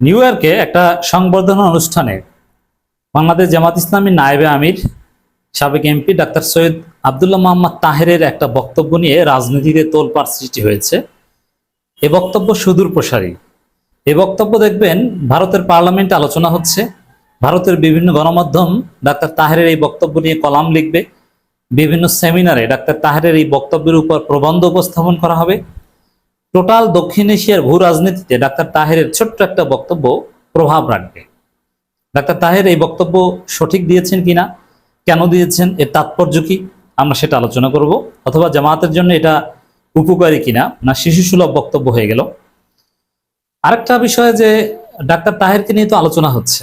New ইয়র্কে একটা সংবর্ধনা অনুষ্ঠানে বাংলাদেশ জামাত ইসলামী নায়েবে আমির, সাবেক এমপি ডাক্তার সৈয়দ আবদুল্লাহ মোহাম্মদ তাহেরের একটা বক্তব্য নিয়ে রাজনীতিতে তোলপাড় সৃষ্টি হয়েছে। এ বক্তব্য সুদূর প্রসারী। এ বক্তব্য দেখবেন ভারতের পার্লামেন্টে আলোচনা হচ্ছে। ভারতের বিভিন্ন গণমাধ্যম ডাক্তার তাহেরের এই বক্তব্য নিয়ে কলাম লিখবে। বিভিন্ন সেমিনারে ডাক্তার তাহেরের এই বক্তব্যের উপর প্রবন্ধ উপস্থাপন করা হবে। টোটাল দক্ষিণ এশিয়ার ভূ রাজনীতিতে ডাক্তার তাহেরের ছোট্ট একটা বক্তব্য প্রভাব রাখবে। ডাক্তার তাহের এই বক্তব্য সঠিক দিয়েছেন কিনা, কেন দিয়েছেন, এর তাৎপর্য কি, আমরা সেটা আলোচনা করব, অথবা জামাতের জন্য এটা উপকারী কিনা, না শিশু সুলভ বক্তব্য হয়ে গেল। আরেকটা বিষয় যে ডাক্তার তাহেরকে নিয়ে তো আলোচনা হচ্ছে।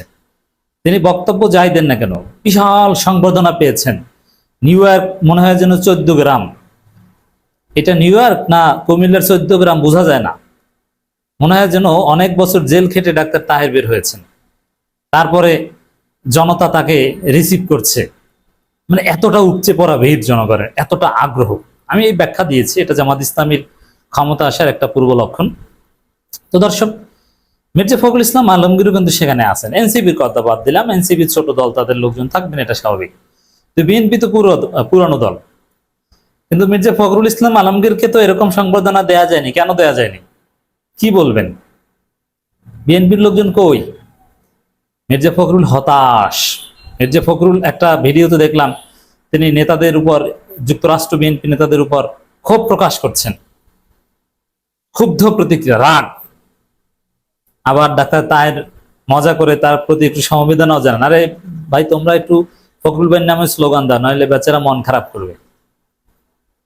তিনি বক্তব্য যাই দেন না কেন, বিশাল সংবর্ধনা পেয়েছেন। নিউ ইয়র্ক মনে হয় যেন চোদ্দ গ্রাম। এটা নিউ ইয়র্ক না কুমিল্লার চোদ্দ গ্রাম বোঝা যায় না। মনে হয় যেন অনেক বছর জেল খেটে ডাক্তার তাহের বের হয়েছেন। তারপরে জনতা তাকে রিসিভ করছে। মানে এতটা উপচে পড়া ভিড় জনগণের, এতটা আগ্রহ। আমি এই ব্যাখ্যা দিয়েছি, এটা জামাত ইসলামীর ক্ষমতা আসার একটা পূর্ব লক্ষণ। তো দর্শক, মির্জা ফখরুল ইসলাম আলমগীরও কিন্তু সেখানে আছেন। এনসিপির কথা বাদ দিলাম। এনসিপির ছোট দল, তাদের লোকজন থাকবেন, এটা স্বাভাবিক। তো বিএনপি তো পুরো, পুরানো দল। কিন্তু মির্জা ফখরুল ইসলাম আলমগীরকে তো এরকম সংবর্ধনা দেয়া যায়নি। কেন দেয়া যায়নি? কি বলবেন? বিএনপির লোকজন কই? মির্জা ফখরুল হতাশ। মির্জা ফখরুল একটা ভিডিওতে দেখলাম, তিনি নেতাদের উপর, যুক্তরাষ্ট্র বিএনপি নেতাদের উপর ক্ষোভ প্রকাশ করছেন। ক্ষুব্ধ প্রতিক্রিয়া, রাগ। আবার ডাক্তার তাহের মজা করে তার প্রতি একটু সমবেদনাও জানান। আরে ভাই, তোমরা একটু ফখরুল ভাইয়ের নামে স্লোগান দাও, নইলে বেচারা মন খারাপ করবে।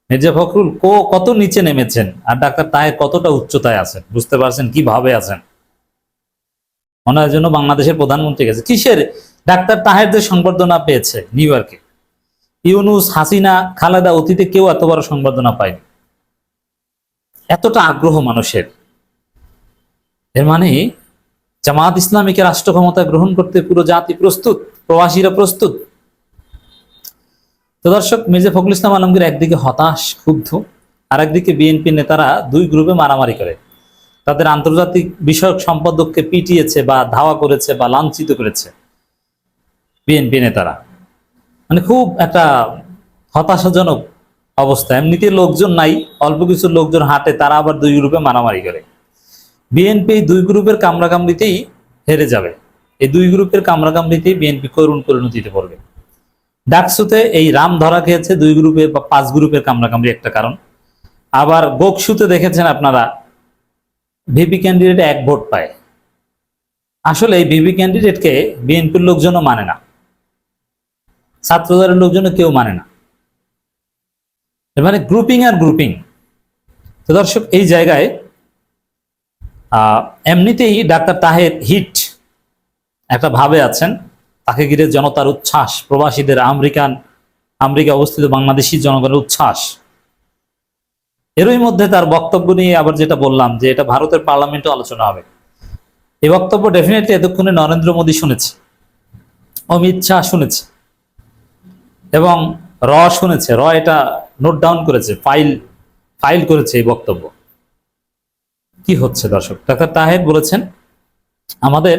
মির্জা ফখরুল কো কত নিচে নেমেছেন? আর ডাক্তার তাহের কতটা উচ্চতায় আছেন? বুঝতে পারছেন কীভাবে আছেন? ওনার জন্য বাংলাদেশের প্রধানমন্ত্রী গেছে। কিসের? ডাক্তার তাহের যে সংবর্ধনা পেয়েছে নিউ ইয়র্কে। ইউনুস, হাসিনা, খালেদা অতীতে কেউ এত বড় সংবর্ধনা পায়নি। এতটা আগ্রহ মানুষের। এর মানে জামাত ইসলামীকে রাষ্ট্র ক্ষমতা গ্রহণ করতে পুরো জাতি প্রস্তুত, প্রবাসীরা প্রস্তুত তো দর্শক, মির্জা ফখরুল ইসলাম আলমগীর একদিকে হতাশ, ক্ষুব্ধ আর একদিকে বিএনপি নেতারা দুই গ্রুপে মারামারি করে। তাদের আন্তর্জাতিক বিষয়ক সম্পাদককে পিটিয়েছে বা ধাওয়া করেছে বা লাঞ্ছিত করেছে বিএনপি নেতারা। মানে খুব একটা হতাশাজনক অবস্থা। এমনিতে লোকজন নাই, অল্প কিছু লোকজন হাঁটে, তারা আবার দুই গ্রুপে মারামারি করে। বিএনপি দুই গ্রুপের কামড়াকামড়িতেই হেরে যাবে। এই দুই গ্রুপের কামড়াকামড়িতেই বিএনপি করুণ করে পরিণতিতে পড়বে। ডাকসুতে এই রাম ধরা খেয়েছে দুই গ্রুপে বা পাঁচ গ্রুপের কামড়াকামড়ি একটা কারণ। আবার গোকসুতে দেখেছেন আপনারা, ভিপি ক্যান্ডিডেট এক ভোট পায়। আসলে এই ভিপি ক্যান্ডিডেটকে বিএনপির লোকজনও মানে না। ছাত্রদলের লোকজনও কেউ মানে না। মানে গ্রুপিং আর গ্রুপিং তো দর্শক, এই জায়গায় এমনিতেই ডাক্তার তাহের হিট একটা ভাবে আছেন। তাকে ঘিরে জনতার উচ্ছ্বাস। প্রবাসীদের আমেরিকান আমেরিকা অবস্থিত বাংলাদেশি জনগণের উচ্ছ্বাস। এরই মধ্যে তার বক্তব্য নিয়ে আবার যেটা বললাম, যে এটা ভারতের পার্লামেন্টে আলোচনা হবে। এই বক্তব্য ডেফিনেটলি এতক্ষণে নরেন্দ্র মোদী শুনেছে, অমিত শাহ শুনেছে, এবং র শুনেছে। র এটা নোট ডাউন করেছে ফাইল ফাইল করেছে এই বক্তব্য। কি হচ্ছে দর্শক? ডাক্তার তাহের বলেছেন, আমাদের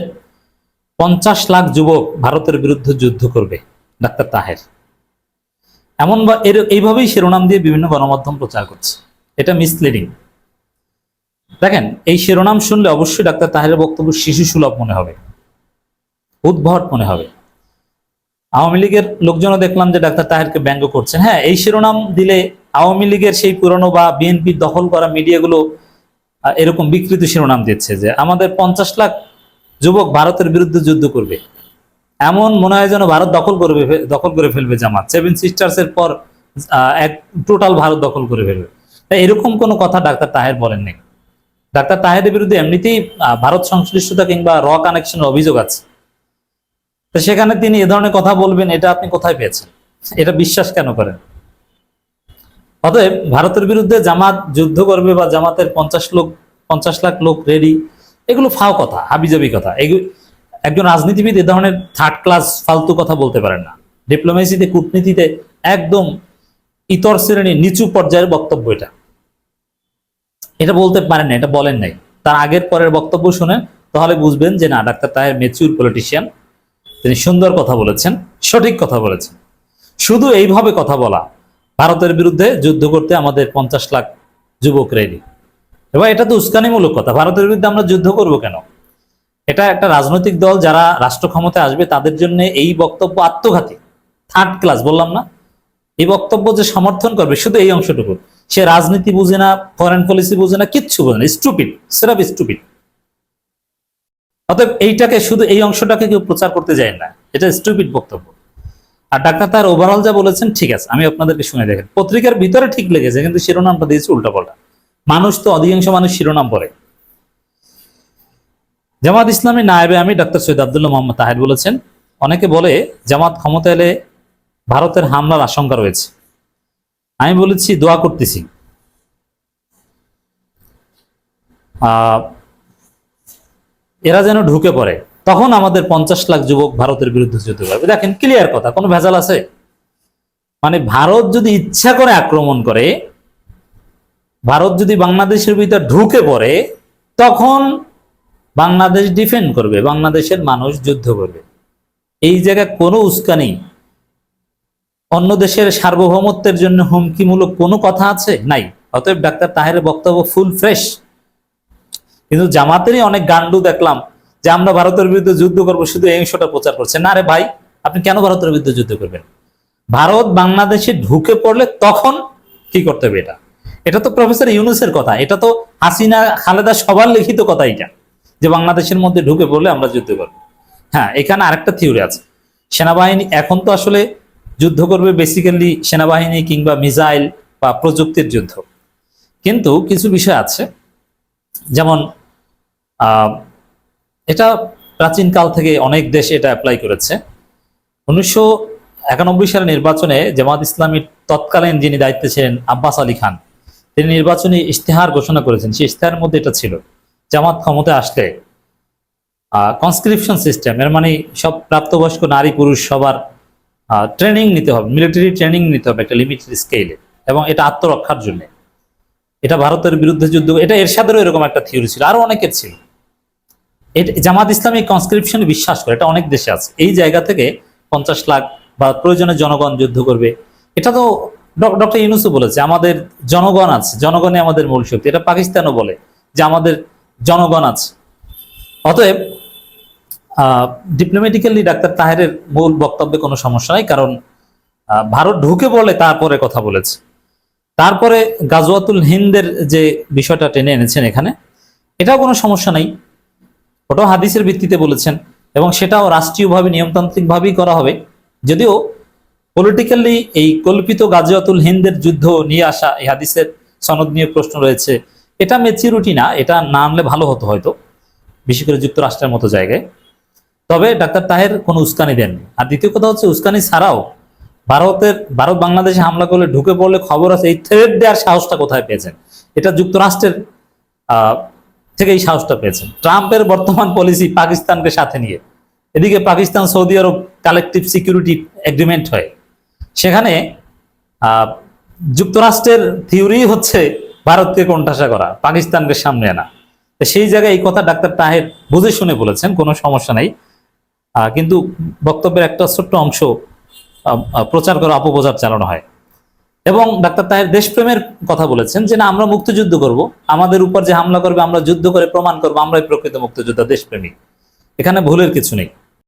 পঞ্চাশ লাখ যুবক ভারতের বিরুদ্ধে যুদ্ধ করবে, ডাক্তার তাহের। এমন বা এইভাবেই শিরোনাম দিয়ে বিভিন্ন গণমাধ্যম প্রচার করছে। এটা মিসলিডিং। দেখেন, এই শিরোনাম শুনলে অবশ্যই ডাক্তার তাহেরের বক্তব্য শিশু সুলভ মনে হবে, উদ্ভট মনে হবে। আওয়ামী লীগের লোকজনও দেখলাম যে ডাক্তার তাহেরকে ব্যঙ্গ করছেন হ্যাঁ এই শিরোনাম দিলে আওয়ামী লীগের সেই পুরনো বা বিএনপি দখল করা মিডিয়াগুলো এরকম বিকৃত শিরোনাম দিচ্ছে যে আমাদের পঞ্চাশ লাখ যুবক ভারতের বিরুদ্ধে যুদ্ধ করবে। এমন মনে হয় যেন ভারত দখল করবে, দখল করে ফেলবে জামাত। সেভেন সিস্টার্স এর পর এক টোটাল ভারত দখল করে ফেলবে। তাই এরকম কোনো কথা ডাক্তার তাহের বলেননি ডাক্তার তাহেরের বিরুদ্ধে এমনিতেই ভারত সংশ্লিষ্টতা কিংবা র কানেকশনের অভিযোগ আছে। তো সেখানে তিনি এ ধরনের কথা বলবেন, এটা আপনি কোথায় পেয়েছেন? এটা বিশ্বাস কেন করেন? অতএব ভারতের বিরুদ্ধে জামাত যুদ্ধ করবে বা জামাতের পঞ্চাশ লোক, পঞ্চাশ লাখ লোক রেডি এগুলো ফাও কথা, হাবিজাবি কথা। একজন রাজনীতিবিদ এ ধরনের থার্ড ক্লাস ফালতু কথা বলতে পারেন না। ডিপ্লোমেসিতে কূটনীতিতে একদম ইতর শ্রেণির নিচু পর্যায়ের বক্তব্য এটা। এটা বলতে পারেন না, এটা বলেন নাই। তার আগের পরের বক্তব্য শুনে তাহলে বুঝবেন যে না, ডাক্তার তাহের মেচিউর পলিটিশিয়ান তিনি সুন্দর কথা বলেছেন, সঠিক কথা বলেছেন। শুধু এইভাবে কথা বলা, ভারতের বিরুদ্ধে যুদ্ধ করতে আমাদের পঞ্চাশ লাখ যুবক রেডি এবার এটা তো উস্কানিমূলক কথা। ভারতের বিরুদ্ধে আমরা যুদ্ধ করব কেন? এটা একটা রাজনৈতিক দল, যারা রাষ্ট্র ক্ষমতায় আসবে, তাদের জন্য এই বক্তব্য আত্মঘাতী। থার্ড ক্লাস বললাম না? এই বক্তব্য যে সমর্থন করবে, শুধু এই অংশটুকু। সে রাজনীতি বুঝে না ফরেন পলিসি বুঝে না, কিচ্ছু বোঝে না। স্টুপিড সেরাপ স্টুপিড অতএব এইটাকে, শুধু এই অংশটাকে কেউ প্রচার করতে যায় না। এটা স্টুপিড বক্তব্য। আর ডাক্তার তার ওভারঅল যা বলেছেন, ঠিক আছে। আমি আপনাদেরকে শুনে দেখেন। পত্রিকার ভিতরে ঠিক লেগেছে, কিন্তু শিরোনামটা দিয়েছে উল্টাপাল্টা। মানুষ তো অধিকাংশ মানুষ শিরোনাম পড়ে। জামাত ইসলামী নায়েবে আমি ডাক্তার সৈয়দ আবদুল্লাহ মোহাম্মদ তাহের বলেছেন, অনেকে বলে জামাত ক্ষমতা এলে ভারতের হামলার আশঙ্কা রয়েছে। আমি বলেছি, দোয়া করতেছি। এরা যেন ঢুকে পড়ে, তখন আমাদের পঞ্চাশ লাখ যুবক ভারতের বিরুদ্ধে যুদ্ধ করবে। দেখেন ক্লিয়ার কথা, কোনো ভেজাল আছে? মানে ভারত যদি ইচ্ছা করে আক্রমণ করে ভারত যদি বাংলাদেশের ভিতর ঢুকে পড়ে, তখন বাংলাদেশ ডিফেন্ড করবে, বাংলাদেশের মানুষ যুদ্ধ করবে। এই জায়গায় কোনো উস্কানি অন্য দেশের সার্বভৌমত্বের জন্য হুমকিমূলক কোনো কথা আছে? নাই। অতএব ডাক্তার তাহের বক্তব্য ফুল ফ্রেশ কিন্তু জামাতেরই অনেক গান্ডু দেখলাম যে আমরা ভারতের বিরুদ্ধে যুদ্ধ করব, শুধু এই অংশটা প্রচার করছে। না রে ভাই, আপনি কেন ভারতের বিরুদ্ধে যুদ্ধ করবেন? ভারত বাংলাদেশে ঢুকে পড়লে তখন কি করতে হবে এটা? এটা তো প্রফেসর ইউনুসের কথা, এটা তো হাসিনা, খালেদা সবার লিখিত কথা এটা, যে বাংলাদেশের মধ্যে ঢুকে পড়লে আমরা যুদ্ধ করব। হ্যাঁ এখানে আরেকটা থিওরি আছে। সেনাবাহিনী এখন তো আসলে যুদ্ধ করবে বেসিক্যালি সেনাবাহিনী কিংবা মিসাইল বা প্রযুক্তির যুদ্ধ। কিন্তু কিছু বিষয় আছে, যেমন এটা প্রাচীনকাল থেকে অনেক দেশ এটা অ্যাপ্লাই করেছে। উনিশশো একানব্বই সালের নির্বাচনে জামাত ইসলামীর তৎকালীন যিনি দায়িত্বে ছিলেন আব্বাস আলী খান তিনি নির্বাচনী ইশতেহার ঘোষণা করেছেন। সেই ইশতেহারের মধ্যে এটা ছিল, জামাত ক্ষমতা আসলে কনস্ক্রিপশন সিস্টেম এর মানে সব প্রাপ্তবয়স্ক নারী পুরুষ সবার ট্রেনিং নিতে হবে মিলিটারি ট্রেনিং নিতে হবে একটা লিমিটেড স্কেলে এবং এটা আত্মরক্ষার জন্য। এটা ভারতের বিরুদ্ধে যুদ্ধ, এটা এরশাদেরও এরকম একটা থিওরি ছিল আরও অনেকের ছিল। এটা, জামাত ইসলামী কনস্ক্রিপশনে বিশ্বাস করে, এটা অনেক দেশে আছে। এই জায়গা থেকে পঞ্চাশ লাখ বা প্রয়োজনে জনগণ যুদ্ধ করবে। এটা তো ডক্টর ইউনুসও বলেছে, আমাদের জনগণ আছে, জনগণই আমাদের মূল শক্তি। এটা পাকিস্তানও বলে যে আমাদের জনগণ আছে। অতএব ডিপ্লোম্যাটিক্যালি ডাক্তার তাহেরের মূল বক্তব্যে কোনো সমস্যা নাই, কারণ ভারত ঢুকে বলে তারপরে কথা বলেছে। তারপরে গাজওয়াতুল হিন্দের যে বিষয়টা টেনে এনেছেন এখানে, এটাও কোনো সমস্যা নাই। ওটাও হাদিসের ভিত্তিতে বলেছেন এবং সেটাও রাষ্ট্রীয়ভাবে, নিয়মতান্ত্রিকভাবেই করা হবে। যদিও পলিটিক্যালি এই কল্পিত গাজিয়াতুল হিন্দের যুদ্ধ নিয়ে আসা এই হাদিসের সনদ নিয়ে প্রশ্ন রয়েছে। এটা মেচিউরিটি না, এটা না আনলে ভালো হতো হয়তো বিশেষ করে যুক্তরাষ্ট্রের মতো জায়গায়। তবে ডাক্তার তাহের কোনো উস্কানি দেননি। আর দ্বিতীয় কথা হচ্ছে, উস্কানি ছাড়াও ভারতের, ভারত বাংলাদেশে হামলা করলে, ঢুকে পড়লে খবর আছে, এই থ্রেড দেওয়ার সাহসটা কোথায় পেয়েছেন? এটা যুক্তরাষ্ট্রের থেকে এই সাহসটা পেয়েছেন। ট্রাম্পের বর্তমান পলিসি পাকিস্তানকে সাথে নিয়ে। এদিকে Pakistan Saudi Arab collective security agreement হয়। সেখানে যুক্তরাষ্ট্রের থিওরি হচ্ছে ভারতকে কোণঠাসা করা, পাকিস্তানকে সামনে আনা। সেই জায়গায় এই কথা ডাক্তার তাহের বুঝে শুনে বলেছেন, কোনো সমস্যা নাই। কিন্তু বক্তব্যের একটা ছোট্ট অংশ প্রচার করা, অপপ্রচার চালানো হয়। এবং ডাক্তার তাহের দেশপ্রেমের কথা বলেছেন যে, না, আমরা মুক্তিযুদ্ধ করব। আমাদের উপর যে হামলা করবে, আমরা যুদ্ধ করে প্রমাণ করব, আমরাই প্রকৃত মুক্তিযোদ্ধা দেশপ্রেমী এখানে ভুলের কিছু নেই।